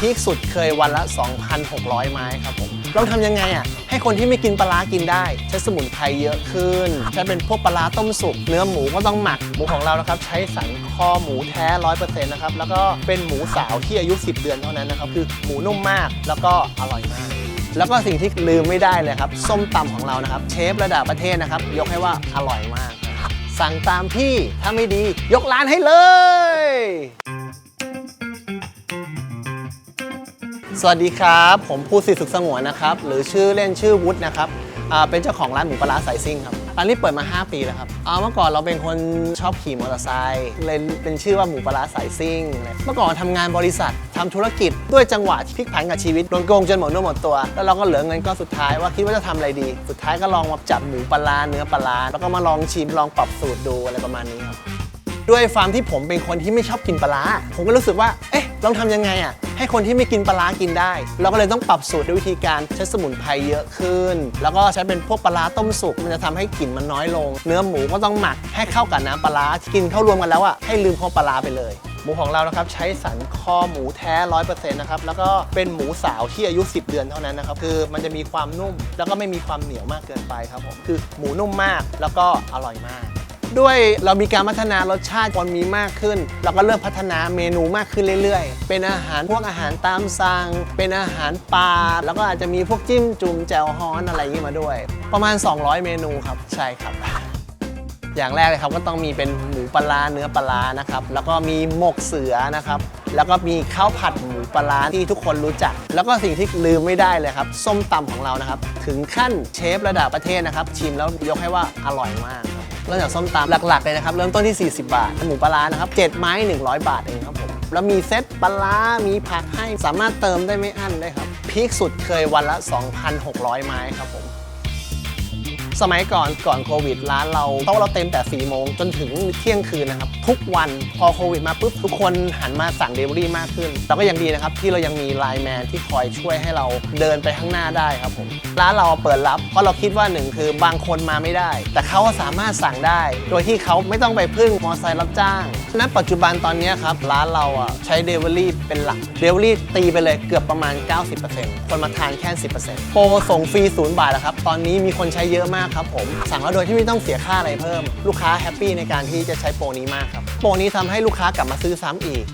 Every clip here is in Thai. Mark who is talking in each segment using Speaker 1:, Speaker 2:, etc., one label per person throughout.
Speaker 1: พีคสุดเคยวันละ 2,600 ไม้ครับผมเราทำยังไงอะ ให้คนที่ไม่กินปลาร้ากินได้ ใช้สมุนไพรเยอะขึ้น ใช้เป็นพวกปลาร้าต้มสุก เนื้อหมูก็ต้องหมัก หมูของเรานะครับ ใช้สันคอหมูแท้100%นต์นะครับ แล้วก็เป็นหมูสาวที่อายุ 10 เดือนเท่านั้นนะครับ คือหมูนุ่มมาก แล้วก็อร่อยมาก แล้วก็สิ่งที่ลืมไม่ได้เลยครับ ส้มตำของเรานะครับ เชฟระดับประเทศนะครับ ยกให้ว่าอร่อยมาก สั่งตามพี่ ถ้าไม่ดี ยกร้านให้เลย สวัสดีครับ ผมภูสิทธิ์สุขสงวนนะครับ หรือชื่อเล่นชื่อวุฒินะครับเป็นเจ้าของร้านหมูปลาสายซิ่งครับร้านนี้เปิดมา 5 ปีแล้วครับอ่าเมื่อก่อนเราเป็นคนชอบขี่มอเตอร์ไซค์เลยเป็นชื่อว่าหมูปลาสายซิ่ง เมื่อก่อนทำงานบริษัททำธุรกิจด้วยจังหวะที่พลิกผันกับชีวิตโดนโกงจนหมดเนื้อหมดตัว แล้วเราก็เหลือเงินก้อนสุดท้ายว่าคิดว่าจะทำอะไรดี สุดท้ายก็ลองมาจับหมูปลาเนื้อปลาแล้วก็มาลองชิมลองปรับสูตรดูอะไรประมาณนี้ครับ ด้วยความที่ผมเป็นคนที่ไม่ชอบกินปลาร้าผมก็รู้สึกว่า เอ๊ะลองทำยังไงอะ ให้คนที่ไม่กินปลาร้ากินได้ เราก็เลยต้องปรับสูตรด้วยวิธีการใช้สมุนไพรเยอะขึ้น แล้วก็ใช้เป็นพวกปลาร้าต้มสุกมันจะทำให้กลิ่นมันน้อยลง เนื้อหมูก็ต้องหมักให้เข้ากับน้ำปลาร้ากินเข้ารวมกันแล้วอะให้ลืมคำปลาร้าไปเลย หมูของเรานะครับใช้สันคอหมูแท้100%นะครับแล้วก็เป็นหมูสาวที่อายุ 10 เดือนเท่านั้นนะครับคือมันจะมีความนุ่มแล้วก็ไม่มีความเหนียวมากเกินไปครับผมคือหมูนุ่มมากแล้วก็อร่อยมาก ด้วยเรามีการพัฒนารสชาติคนมีมากขึ้น เราก็เริ่มพัฒนาเมนูมากขึ้นเรื่อยๆ เป็นอาหารพวกอาหารตามสั่ง เป็นอาหารปลา แล้วก็อาจจะมีพวกจิ้มจุ่มแจ่วฮ้อนอะไรอย่างนี้มาด้วย ประมาณ 200 เมนูครับ ใช่ครับ อย่างแรกเลยครับก็ต้องมีเป็นหมูปลาเนื้อปลานะครับ แล้วก็มีหมกเสือนะครับ แล้วก็มีข้าวผัดหมูปลาที่ทุกคนรู้จัก แล้วก็สิ่งที่ลืมไม่ได้เลยครับ ส้มตำของเรานะครับ ถึงขั้นเชฟระดับประเทศนะครับ ชิมแล้วยกให้ว่าอร่อยมาก เริ่มจากส้มตำหลักๆเลยนะครับ เริ่มต้นที่ 40 บาท หมูปลาร้านะครับ 7 ไม้ 100 บาทเองครับผม แล้วมีเซตปลาร้ามีผักให้สามารถเติมได้ไม่อั้นได้ครับพีคสุดเคยวันละ 2,600 ไม้ครับผม สมัยก่อนก่อนโควิดร้านเราโต๊ะเราเต็มแต่4ี่โมงจนถึงเที่ยงคืนนะครับทุกวันพอโควิดมาปุ๊บทุกคนหันมาสั่งเดลิเวอรี่มากขึ้นเราก็ยังดีนะครับที่เรายังมีไลน์แมนที่คอยช่วยให้เราเดินไปข้างหน้าได้ครับผมร้านเราเปิดรับ เพราะเราคิดว่าหนึ่งคือบางคนมาไม่ได้ แต่เขาสามารถสั่งได้ โดยที่เขาไม่ต้องไปพึ่งมอเตอร์ไซค์รับจ้างณปัจจุบันตอนนี้ครับร้านเราอะใช้เดลิเวอรี่เป็นหลักเดลิเวอรี่ตีไปเลยเกือบประมาณ 90%คนมาทานแค่ 10%โปรส่งฟรีศูนย์บาทนะครับตอนนี้มีคนใช้เยอะมากครับผม สั่งแล้วโดยที่ไม่ต้องเสียค่าอะไรเพิ่ม ลูกค้าแฮปปี้ในการที่จะใช้โปรนี้มากครับ โปรนี้ทำให้ลูกค้ากลับมาซื้อซ้ำอีก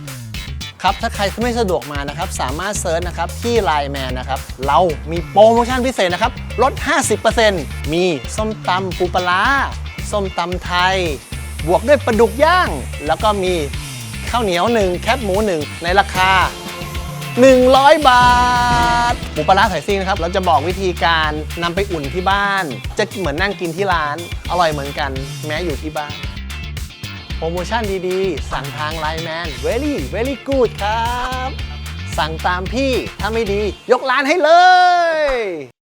Speaker 1: ครับถ้าใครไม่สะดวกมานะครับ สามารถเซิร์ชนะครับ ที่ Line Man นะครับ เรามีโปรโมชั่นพิเศษนะครับ ลด 50%มีส้มตำปูปลาส้มตำไทย บวกด้วยปลาดุกย่าง แล้วก็มีข้าวเหนียวหนึ่งแคบหมูหนึ่งในราคา 100 บาท หมูปลาร้าสายซิ่งนะครับ เราจะบอกวิธีการนำไปอุ่นที่บ้าน จะเหมือนนั่งกินที่ร้าน อร่อยเหมือนกัน แม้อยู่ที่บ้าน โปรโมชั่นดีๆ สั่งทางไลน์แมน very very good ครับ สั่งตามพี่ ถ้าไม่ดี ยกร้านให้เลย